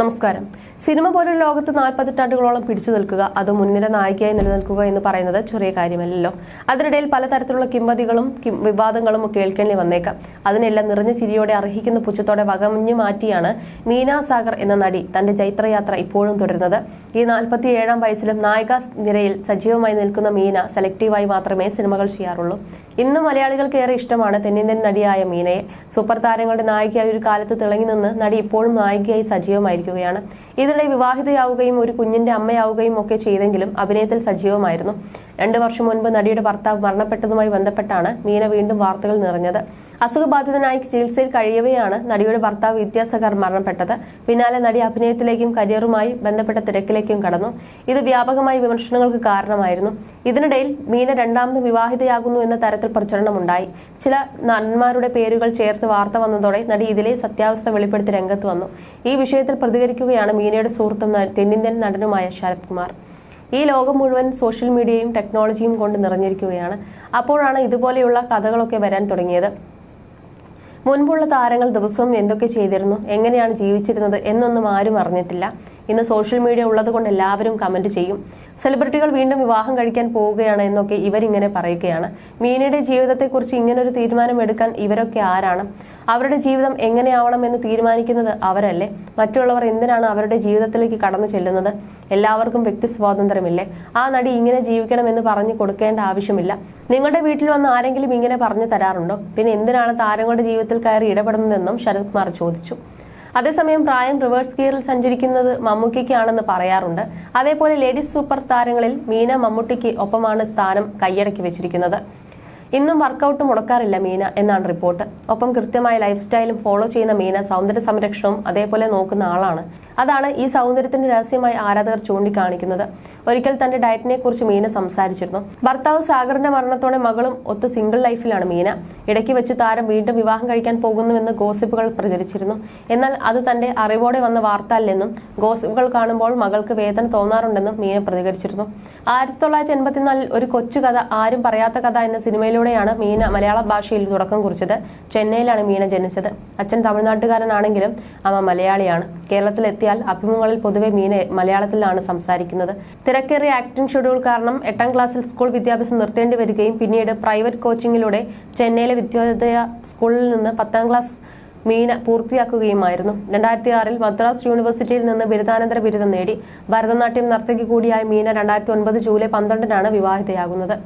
നമസ്കാരം. സിനിമ പോലൊരു ലോകത്ത് നാൽപ്പതിറ്റാണ്ടുകളോളം പിടിച്ചു നിൽക്കുക അത് മുൻനിര നായികയായി നിലനിൽക്കുക എന്ന് പറയുന്നത് ചെറിയ കാര്യമല്ലല്ലോ. അതിനിടയിൽ പലതരത്തിലുള്ള കിംവതികളും വിവാദങ്ങളും കേൾക്കേണ്ടി വന്നേക്കാം. അതിനെല്ലാം നിറഞ്ഞ ചിരിയോടെ അർഹിക്കുന്ന പുച്ഛത്തോടെ വകമുഞ്ഞു മാറ്റിയാണ് മീന സാഗർ എന്ന നടി തന്റെ ചൈത്രയാത്ര ഇപ്പോഴും തുടരുന്നത്. ഈ നാൽപ്പത്തി ഏഴാം വയസ്സിലും നായിക നിരയിൽ സജീവമായി നിൽക്കുന്ന മീന സെലക്റ്റീവായി മാത്രമേ സിനിമകൾ ചെയ്യാറുള്ളൂ. ഇന്ന് മലയാളികൾക്ക് ഏറെ ഇഷ്ടമാണ് തെന്നിന്ത്യൻ നടിയായ മീനയെ. സൂപ്പർ താരങ്ങളുടെ നായികയായി ഒരു കാലത്ത് തിളങ്ങി നിന്ന് നടി ഇപ്പോഴും നായികയായി സജീവമായിരിക്കുകയാണ് ഇതിനിടെ വിവാഹിതയാവുകയും ഒരു കുഞ്ഞിന്റെ അമ്മയാവുകയും ഒക്കെ ചെയ്തെങ്കിലും അഭിനയത്തിൽ സജീവമായിരുന്നു. രണ്ടു വർഷം മുൻപ് നടിയുടെ ഭർത്താവ് മരണപ്പെട്ടതുമായി ബന്ധപ്പെട്ടാണ് മീന വീണ്ടും വാർത്തകൾ നിറഞ്ഞത്. അസുഖബാധിതനായി ചികിത്സയിൽ കഴിയവെയാണ് നടിയുടെ ഭർത്താവ് വിദ്യാസഗർ മരണപ്പെട്ടത്. പിന്നാലെ നടി അഭിനയത്തിലേക്കും കരിയറുമായി ബന്ധപ്പെട്ട തിരക്കിലേക്കും കടന്നു. ഇത് വ്യാപകമായി വിമർശനങ്ങൾക്ക് കാരണമായിരുന്നു. ഇതിനിടയിൽ മീന രണ്ടാമത് വിവാഹിതയാകുന്നു എന്ന തരത്തിൽ പ്രചരണമുണ്ടായി. ചില നടന്മാരുടെ പേരുകൾ ചേർത്ത് വാർത്ത വന്നതോടെ നടി ഇതിലെ സത്യാവസ്ഥ വെളിപ്പെടുത്തി രംഗത്ത് വന്നു. ഈ വിഷയത്തിൽ പ്രതികരിക്കുകയാണ് മീനയുടെ സുഹൃത്തും തെന്നിന്ത്യൻ നടനുമായ ശരത് കുമാർ. ഈ ലോകം മുഴുവൻ സോഷ്യൽ മീഡിയയും ടെക്നോളജിയും കൊണ്ട് നിറഞ്ഞിരിക്കുകയാണ്. അപ്പോഴാണ് ഇതുപോലെയുള്ള കഥകളൊക്കെ വരാൻ തുടങ്ങിയത്. മുൻപുള്ള താരങ്ങൾ ദിവസവും എന്തൊക്കെ ചെയ്തിരുന്നു എങ്ങനെയാണ് ജീവിച്ചിരുന്നത് എന്നൊന്നും ആരും അറിഞ്ഞിട്ടില്ല. ഇന്ന് സോഷ്യൽ മീഡിയ ഉള്ളതുകൊണ്ട് എല്ലാവരും കമന്റ് ചെയ്യും. സെലിബ്രിറ്റികൾ വീണ്ടും വിവാഹം കഴിക്കാൻ പോവുകയാണ് എന്നൊക്കെ ഇവരിങ്ങനെ പറയുകയാണ്. മീനയുടെ ജീവിതത്തെക്കുറിച്ച് ഇങ്ങനൊരു തീരുമാനം എടുക്കാൻ ഇവരൊക്കെ ആരാണ്? അവരുടെ ജീവിതം എങ്ങനെയാവണം എന്ന് തീരുമാനിക്കുന്നത് അവരല്ലേ? മറ്റുള്ളവർ എന്തിനാണ് അവരുടെ ജീവിതത്തിലേക്ക് കടന്നു ചെല്ലുന്നത്? എല്ലാവർക്കും വ്യക്തി സ്വാതന്ത്ര്യമില്ലേ? ആ നടി ഇങ്ങനെ ജീവിക്കണമെന്ന് പറഞ്ഞു കൊടുക്കേണ്ട ആവശ്യമില്ല. നിങ്ങളുടെ വീട്ടിൽ വന്ന് ആരെങ്കിലും ഇങ്ങനെ പറഞ്ഞു തരാറുണ്ടോ? പിന്നെ എന്തിനാണ് താരങ്ങളുടെ ജീവിതത്തിൽ കയറി ഇടപെടുന്നതെന്നും ശരത് കുമാർ ചോദിച്ചു. അതേസമയം പ്രായം റിവേഴ്സ് ഗിയറിൽ സഞ്ചരിക്കുന്നത് മമ്മൂക്കിക്കാണെന്ന് പറയാറുണ്ട്. അതേപോലെ ലേഡീസ് സൂപ്പർ താരങ്ങളിൽ മീന മമ്മൂട്ടിക്ക് ഒപ്പമാണ് സ്ഥാനം കൈയടക്കി വെച്ചിരിക്കുന്നത്. ഇന്നും വർക്കൗട്ട് മുടക്കാറില്ല മീന എന്നാണ് റിപ്പോർട്ട്. ഒപ്പം കൃത്യമായ ലൈഫ് സ്റ്റൈലും ഫോളോ ചെയ്യുന്ന മീന സൗന്ദര്യ സംരക്ഷണവും അതേപോലെ നോക്കുന്ന ആളാണ്. അതാണ് ഈ സൗന്ദര്യത്തിന്റെ രഹസ്യമായി ആരാധകർ ചൂണ്ടിക്കാണിക്കുന്നത്. ഒരിക്കൽ തന്റെ ഡയറ്റിനെ കുറിച്ച് മീന സംസാരിച്ചിരുന്നു. ഭർത്താവ് സാഗറിന്റെ മരണത്തോടെ മകളും ഒത്ത് സിംഗിൾ ലൈഫിലാണ് മീന. ഇടയ്ക്ക് വെച്ച് താരം വീണ്ടും വിവാഹം കഴിക്കാൻ പോകുന്നുവെന്ന് ഗോസിപ്പുകൾ പ്രചരിച്ചിരുന്നു. എന്നാൽ അത് തന്റെ അറിവോടെ വന്ന വാർത്ത അല്ലെന്നും ഗോസിപ്പുകൾ കാണുമ്പോൾ മകൾക്ക് വേദന തോന്നാറുണ്ടെന്നും മീന പ്രതികരിച്ചിരുന്നു. ആയിരത്തി തൊള്ളായിരത്തി എൺപത്തിനാലിൽ ഒരു കൊച്ചു കഥ ആരും പറയാത്ത കഥ എന്ന സിനിമയിലൂടെയാണ് മീന മലയാള ഭാഷയിൽ തുടക്കം കുറിച്ചത്. ചെന്നൈയിലാണ് മീന ജനിച്ചത്. അച്ഛൻ തമിഴ്നാട്ടുകാരനാണെങ്കിലും അമ്മ മലയാളിയാണ്. കേരളത്തിലെത്തിയാൽ അഭിമുഖങ്ങളിൽ പൊതുവെ മീന മലയാളത്തിലാണ് സംസാരിക്കുന്നത്. തിരക്കേറിയ ആക്ടിംഗ് ഷെഡ്യൂൾ കാരണം എട്ടാം ക്ലാസ്സിൽ സ്കൂൾ വിദ്യാഭ്യാസം നിർത്തേണ്ടി വരികയും പിന്നീട് പ്രൈവറ്റ് കോച്ചിങ്ങിലൂടെ ചെന്നൈയിലെ വിദ്യോദയ സ്കൂളിൽ നിന്ന് പത്താം ക്ലാസ് മീന പൂർത്തിയാക്കുകയുമായിരുന്നു. രണ്ടായിരത്തി ആറിൽ മദ്രാസ് യൂണിവേഴ്സിറ്റിയിൽ നിന്ന് ബിരുദാനന്തര ബിരുദം നേടി. ഭരതനാട്യം നർത്തകി കൂടിയായ മീന രണ്ടായിരത്തി ഒൻപത് ജൂലൈ പന്ത്രണ്ടിനാണ് വിവാഹിതയാകുന്നത്.